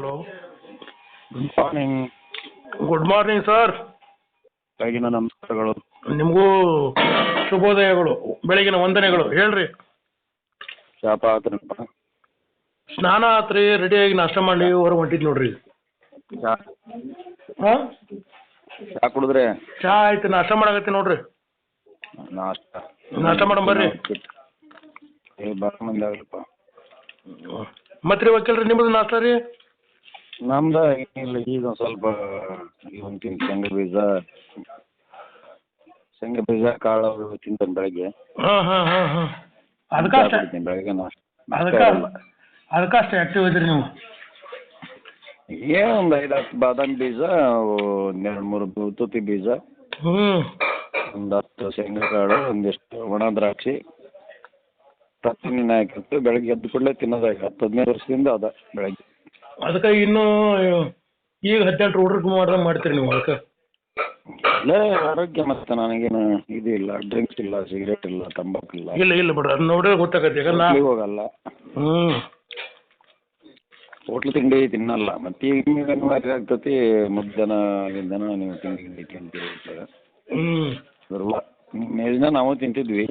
Hello good morning good morning sir ಬೆಳಗಿನ ನಮಸ್ಕಾರಗಳು ನಿಮಗೂ ಶುಭೋದಯಗಳು ಬೆಳಗಿನ ವಂದನೆಗಳು. ಹೇಳ್ರಿ. ಶಾಪ ಆತನಪ್ಪ ಸ್ನಾನ ಆತ್ರಿ ರೆಡಿಯಾಗಿ ನಾಷ್ಟ ಮಾಡಿ ಹೊರ ಹೊಂಟಿದ್ ನೋಡ್ರಿ. ಚಾ. ಹಾಂ? ಚಾ ಕುಡಿದ್ರೆ? ಚಾ ಆಯ್ತು ನಾಷ್ಟ ಮಾಡಕತ್ತಿ ನೋಡ್ರಿ. ನಾಷ್ಟ. ನಾಷ್ಟ ಮಾಡಮ್ ಬರ್ರಿ. ಏ ಮಂದಿ ಆಗಲಪ್ಪ ವಕೀಲ್ರಿ ನಿಮ್ಮದು ನಾಷ್ಟ ರೀ? ನಮ್ದ ಏನಿಲ್ಲ ಈಗ ಒಂದು ಸ್ವಲ್ಪ ಇವನ್ ತಿನ್ ಶೇಂಗಾ ಬೀಜ ಶೇಂಗಾ ಬೀಜ ಕಾಳು ಅವು ತಿಂತೇನೆ ಬೆಳಗ್ಗೆ. ಹಾಂ ಹಾಂ ಹಾಂ ಹಾಂ. ಚಾ ಅದಕ್ಕಷ್ಟೇ ಕುಡಿತೀನಿ ಬೆಳಗ್ಗೆ ನಾಷ್ಟ ಅದಕ್ಕೆ ಆ್ಯಕ್ಟಿವ್ ಇದ್ರಿ ನೀವು? ಏನ್ ಒಂದ್ ಐದು ಹತ್ತು ಬಾದಾಮಿ ಬೀಜ ಒಂದು ಎರಡು ಮೂರು ತುತಿ ಬೀಜ ಹ್ಞೂ ಒಂದ್ ಹತ್ತು ಶೇಂಗಾ ಕಾಳು ಒಂದಿಷ್ಟು ಒಣ ದ್ರಾಕ್ಷಿ. ಪ್ರತಿದಿನ ಹಾಕಿರ್ತೀವಿ ಬೆಳಗ್ಗೆ ಎದ್ದು ಕೂಡಲೇ ತಿನ್ನೋದಾಗ ಹತ್ತು ಹದಿನೈದು ವರ್ಷದಿಂದ ಅದ ಬೆಳಗ್ಗೆ. ಅದಕ್ಕೆ ಇನ್ನೂ ಈಗ ಹದಿನೆಂಟು ಹುಡ್ರಿಗೆ ಮಾಡ್ದಂಗೆ ಮಾಡ್ತೀರಿ ನೀವು ಅದಕ್ಕೆ? ಇಲ್ಲ ಆರೋಗ್ಯ ಮತ್ತೆ ನನಗೇನು ಇದು ಇಲ್ಲ ಡ್ರಿಂಕ್ಸ್ ಇಲ್ಲ ಸಿಗರೇಟ್ ಇಲ್ಲ ತಂಬಾಕು ಇಲ್ಲ. ಇಲ್ಲ ಇಲ್ಲ ಬಿಡ್ರಿ ಅದು ನೋಡಿದ್ರೆ ಗೊತ್ತಾಗತ್ತೆ. ಯಾಕಂದ್ರೆ ನಾ ಹೋಗಲ್ಲ. ಹ್ಞೂ ಹೋಟ್ಲ್ ತಿಂಡಿ ತಿನ್ನಲ್ಲ. ಮತ್ತೆ ಈಗ ನಿಮ್ಗೆ ಅನಿವಾರ್ಯ ಆಗ್ತತಿ ಮಧ್ಯಾಹ್ನ ಗಿಂದನ ನೀವು ತಿಂಡಿ ಗಿಂಡಿ ಅಂತ ಹ್ಞೂ ಬರಲ್ಲ ಮೇಲಿನ ನಾವು ತಿಂತಿದ್ವಿ.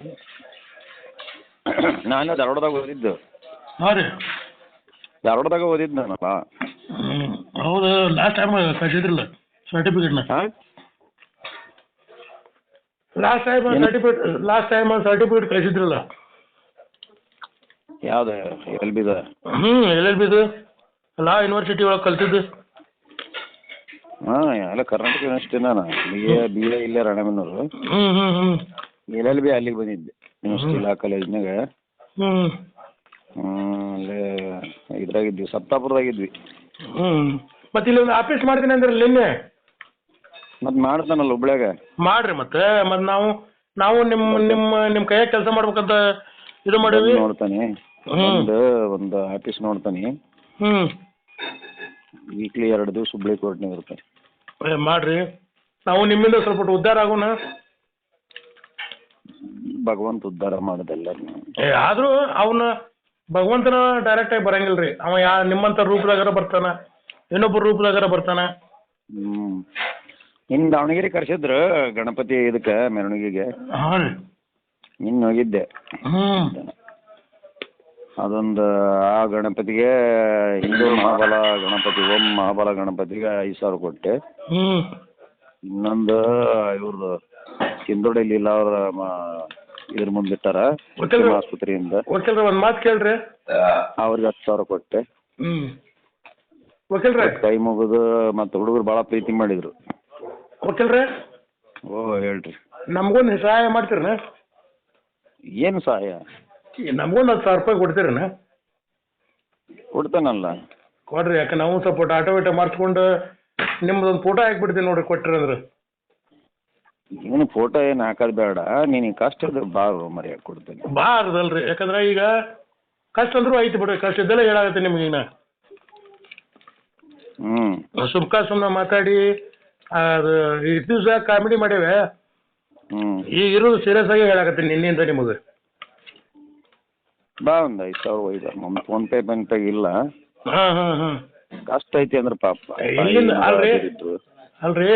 ನಾನು ಧಾರವಾಡದಾಗ ಓದಿದ್ದು. ಹಾಂ ರೀ. ಧಾರವಾಡದಾಗ ಓದಿದ್ ಹ್ಞೂ ಹೌದು ಲಾಸ್ಟ್ ಟೈಮ್ ಕಳಿಸಿದ್ರಲ್ಲ ಸರ್ಟಿಫಿಕೇಟ್ ಹಾಂ? Last time certificate last time certificate ಕಳಿಸಿದ್ರಲ್ಲ. ಯಾವ್ದು? ಎಲ್ ಬಿದ ಹ್ಞೂ ಎಲ್ ಎಲ್ ಬಿದು ಲಾ ಯೂನಿವರ್ಸಿಟಿ ಒಳಗೆ ಕಲ್ತಿದ್ದು. ಹಾಂ ಎಲ್ಲ ಕರ್ನಾಟಕ ಯೂನಿವರ್ಸಿಟಿ ನಾನು ಬಿ ಎ ಬಿ ಎ ಇಲ್ಲೇ ರಾಣೆಬೆನ್ನೂರು. ಹ್ಞೂ ಹ್ಞೂ ಹ್ಞೂ ಎಲ್ ಎಲ್ ಬಿ ಅಲ್ಲಿಗೆ ಬಂದಿದ್ದೆ. ಯೂನಿವರ್ಸಿಟಿ ಲಾ ಕಾಲೇಜ್ನಾಗ ಹ್ಞೂ ಅಲ್ಲೇ ಇದ್ರಾಗಿದ್ವಿ ಸಪ್ತಾಪುರದಾಗಿದ್ವಿ. ಹ್ಞೂ ಮತ್ತೆ ಇಲ್ಲಿ ಒಂದು ಆಫೀಸ್ ಮಾಡ್ತೀನಿ ಅಂದ್ರೆ ನಿನ್ನೆ. ಮತ್ತೆ ಮಾಡ್ತಾನಲ್ಲ ಹುಬ್ಳ್ಯಾಗ? ಮಾಡ್ರಿ ಮತ್ತೆ ಮತ್ತೆ ನಾವು ನಾವು ನಿಮ್ಮ ನಿಮ್ಮ ನಿಮ್ಮ ಕೈಯಾಗ ಕೆಲಸ ಮಾಡ್ಬೇಕಂತ ಇದು ಮಾಡೀವಿ. ಬಂದ್ ನೋಡ್ತಾನೆ ಹ್ಮ್. ಒಂದು ಒಂದು ಆಫೀಸ್ ನೋಡ್ತಾನೆ. ಹ್ಞೂ ವೀಕ್ಲಿ ಎರಡು ದಿವಸ ಹುಬ್ಳಿ ಕೋರ್ಟ್ನಾಗ ಇರ್ತಾನೆ. ಏ, ಮಾಡ್ರಿ. ನಾವು ನಿಮ್ಮಿಂದ ಸ್ವಲ್ಪ ಉದ್ಧಾರ ಆಗೋಣ. ಭಗವಂತ ಉದ್ಧಾರ ಮಾಡುದಲ್ಲ ಏ ಆದರೂ ಅವನ ಭಗವಂತನ ಡೈರೆಕ್ಟಾಗಿ ಬರಂಗಿಲ್ಲ ರೀ ಅವ ಯಾ ನಿಮ್ಮಂತ ರೂಪದಾಗಾರ ಬರ್ತಾನ ಇನ್ನೊಬ್ಬರ ರೂಪದಾಗಾರ ಬರ್ತಾನ. ಹ್ಮ್. ನಿನ್ ದಾವಣಗೆರೆ ಕರ್ಸಿದ್ರು ಗಣಪತಿ ಇದಕ್ಕ ಮೆರವಣಿಗೆಗೆ? ಹಾಂ ರೀ. ಇನ್ನು ಹೋಗಿದ್ದೆ. ಅದೊಂದು ಆ ಗಣಪತಿಗೆ ಹಿಂದೂ ಮಹಾಬಲ ಗಣಪತಿ ಓಂ ಮಹಾಬಲ ಗಣಪತಿಗೆ ಐದು ಸಾವಿರ ಕೊಟ್ಟೆ. ಇನ್ನೊಂದು ಇವ್ರದ್ದು ಲೀಲಾ ಅವ್ರ ಮ- ಇದ್ರ ಮುಂದಿಟ್ಟಾರ ಗೊತ್ತಿಲ್ಲ. ಆಸ್ಪತ್ರೆಯಿಂದ ವಕೀಲ್ರ ಒಂದು ಮಾತು ಕೇಳ್ರಿ. ಅವ್ರಿಗೆ ಹತ್ತು ಸಾವಿರ ಕೊಟ್ಟೆ. ವಕೀಲ್ರೆ ಕೈ ಮುಗಿದು ಮತ್ತೆ ಹುಡುಗರು ಭಾಳ ಪ್ರೀತಿ ಮಾಡಿದ್ರು. ವಕೀಲ್ರೆ ಓ ಹೇಳ್ರಿ. ನಮ್ಗೊಂದು ಸಹಾಯ ಮಾಡ್ತೀರನ? ಏನು ಸಹಾಯ? ನಮ್ಗೊಂದು ಹತ್ತು ಸಾವಿರ ರೂಪಾಯಿ ಕೊಡ್ತೀರನ? ಕೊಡ್ತಾನಲ್ಲ. ಕೊಡ್ರಿ ಯಾಕೆ ನಾವು ಸ್ವಲ್ಪ ಆಟೋ ಇಟೋ ಮಾಡಿಸ್ಕೊಂಡು ನಿಮ್ದೊಂದು ಫೋಟೋ ಹಾಕ್ಬಿಡ್ತೀನಿ ನೋಡ್ರಿ ಕೊಟ್ರಿ ಅಂದ್ರೆ ಏನು ಫೋಟೋ ಏನು ಹಾಕೋದು ಬೇಡ. ನೀನು ಕಷ್ಟ ಇದ್ರೆ ಬಾರು ಮರ್ಯಾದೆ ಕೊಡ್ತೇನೆ. ಬಾರ್ದಲ್ರಿ. ಯಾಕಂದ್ರೆ ಈಗ ಕಷ್ಟ ಅಂದ್ರೂ ಐತಿ ಬಿಡ್ರಿ. ಕಷ್ಟ ಇದ್ದಲ್ಲ ಹೇಳಾಗತ್ತೆ ನಿಮ್ಗೆ ಈಗ. ಹ್ಞೂ ಸುಮ್ಕ ಸುಮ್ಮನೆ ಮಾತಾಡಿ ಅದು ಇಷ್ಟು ದಿವಸ ಕಾಮಿಡಿ ಮಾಡೇವೆ. ಹ್ಞೂ ಈಗ ಇರೋದು ಸೀರಿಯಸ್ ಆಗಿ ಹೇಳಾಕತ್ತೀನಿ ನಿನ್ನಿಂದ ನಿಮಗೆ. ಬಾ ಒಂದು ಐದು ಸಾವಿರ ಒಯ್ದ. ನಮ್ಮ ಫೋನ್ ಪೇ ಬಂದ ಪೇ ಇಲ್ಲ. ಹಾಂ ಹಾಂ ಹಾಂ. ಕಷ್ಟ ಐತಿ ಅಂದ್ರೆ ಪಾಪ. ಇಲ್ಲಿಂದ ಅಲ್ರಿ. ಅಲ್ರಿ.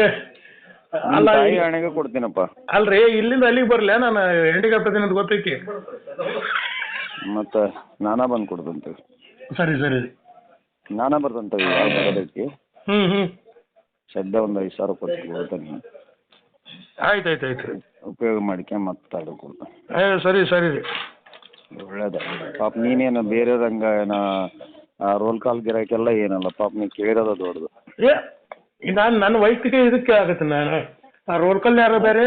ಅಲ್ಲ ತಾಯಿ ಹಣೆಗೆ ಕೊಡ್ತೀನಪ್ಪ. ಅಲ್ರಿ ಇಲ್ಲಿಂದ ಅಲ್ಲಿಗೆ ಬರಲೇ? ನಾನು ಹೆಂಡಿಕ್ಯಾಪ್ಟ್ ಅದೀನಿ ಅಂತ ಗೊತ್ತೈತಿ. ಮತ್ತೆ ನಾನಾ ಬಂದು ಕೊಡ್ತಂತ. ಸರಿ ಸರಿ. ನಾನಾ ಬರ್ತಂತ ಬರೋದಕ್ಕೆ. ಹ್ಮ್ ಹ್ಮ್. ಸದ್ಯ ಒಂದು ಐದು ಸಾವಿರ ಕೊಟ್ಟು ಕೊಡ್ತಾನೆ. ಆಯ್ತು ಆಯ್ತು ಆಯ್ತು. ಉಪಯೋಗ ಮಾಡ್ಕೊಂಡು ಮತ್ತೆ ಕೊಡ್ತಾನೆ ಏ ಸರಿ ಸರಿ. ರೀ ಒಳ್ಳೇದ. ಪಾಪ ನೀನೇನು ಬೇರೆದಂಗ ಏನ ರೋಲ್ ಕಾಲ್ ಗಿರಾಕೆಲ್ಲ ಏನಲ್ಲ ಪಾಪ ನೀ ಕೇಳಿರೋದ ದೊಡ್ಡದು. ಏ ನಾನು ನನ್ನ ವೈಯಕ್ತಿಕ ಇದಕ್ಕೆ ಆಗತ್ತೆ ನಾನು. ಆ ರೋಲ್ ಕಾಲ್ ಯಾರೋ ಬೇರೆ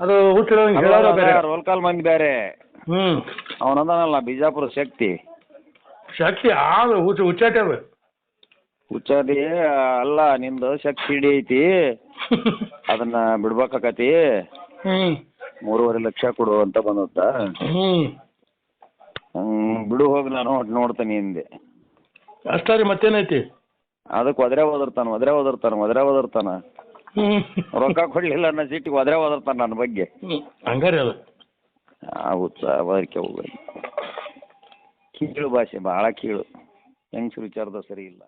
ಅದು ಹುಟ್ಟಿರೋಂಗೆ ಹೇಳೋರು ಬೇರೆ. ರೋಲ್ ಕಾಲ್ ಮಂದಿ ಬೇರೆ. ಹ್ಞೂ ಅವನದಾನಲ್ಲ ಬಿಜಾಪುರ ಶಕ್ತಿ. ಶಕ್ತಿ ಆದು ಹುಚ್ಚ ಹುಚ್ಚಾಟ ಅದು ಹುಚ್ಚಾದಿ ಅಲ್ಲ ನಿಂದು ಶಕ್ತಿ ಹಿಡಿ ಐತಿ. ಅದನ್ನ ಬಿಡ್ಬೇಕಾಕತಿ. ಹ್ಞೂ ಮೂರುವರೆ ಲಕ್ಷ ಕೊಡು ಅಂತ ಬಂದತ್ತ. ಹ್ಞೂ ಹ್ಮ್, ಬಿಡು ಹೋಗಿ ನಾನು ಒಟ್ಟು ನೋಡ್ತೀನಿ ಹಿಂದೆ ಅಷ್ಟೇ ರೀ ಮತ್ತೇನೈತಿ? ಅದಕ್ಕೆ ಒದ್ರೆ ಓದಿರ್ತಾನ ಒದ್ರೆ ಓದಿರ್ತಾನ ಒದ್ರೆ ಓದಿರ್ತಾನ ರೊಕ್ಕ ಕೊಡ್ಲಿಲ್ಲ ಅನ್ನೋ ಸಿಟ್ಟಿಗೆ ಒದ್ರೆ ಓದಿರ್ತಾನ ನನ್ನ ಬಗ್ಗೆ. ಹಂಗಾರೆ ಅದು. ಆ ಉತ್ಸಾಹ ಅದಕ್ಕೆ ಹೋಗ್ಬೇಕು. ಕೀಳು ಭಾಷೆ ಭಾಳ ಕೀಳು. ಹೆಂಗ್ಸ್ರ ವಿಚಾರದ ಸರಿ ಇಲ್ಲ.